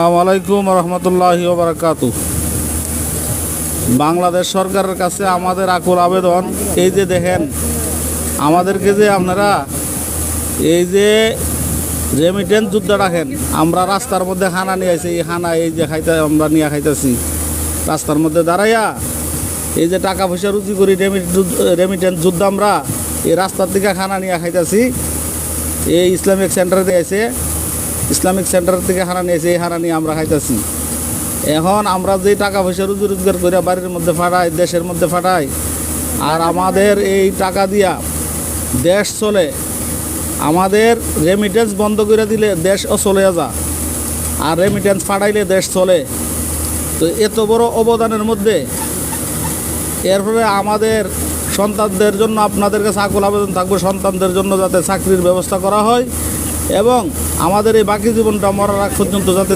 আসসালামু আলাইকুম রহমতুল্লাহি বারাকাতু বাংলাদেশ সরকারের কাছে আমাদের আকুল আবেদন, এই যে দেখেন, আমাদেরকে যে আপনারা এই যে রেমিটেন্স যুদ্ধ রাখেন, আমরা রাস্তার মধ্যে হানা নিয়ে আসি, এই হানা এই যে খাইতে আমরা নিয়ে খাইতেছি, রাস্তার মধ্যে দাঁড়াইয়া এই যে টাকা পয়সা রুচি করি রেমিটেন্স যুদ্ধ আমরা এই রাস্তার দিকে খানা নিয়ে খাইতেছি, এই ইসলামিক সেন্টারে দিয়েছে ইসলামিক সেন্টার থেকে হারা নিয়েছে এই হারা নিয়ে আমরা খাইতেছি। এখন আমরা যে টাকা পয়সা রুজি রোজগার করে বাড়ির মধ্যে ফাটাই, দেশের মধ্যে ফাটাই, আর আমাদের এই টাকা দিয়া দেশ চলে, আমাদের রেমিটেন্স বন্ধ করে দিলে দেশও চলে যা আর রেমিটেন্স ফাটাইলে দেশ চলে। তো এত বড় অবদানের মধ্যে এরপরে আমাদের সন্তানদের জন্য আপনাদের কাছে আকুল আবেদন থাকবে, সন্তানদের জন্য যাতে চাকরির ব্যবস্থা করা হয়। এবং আমাদের এই বাকি জীবনটা মরার আগ পর্যন্ত যাতে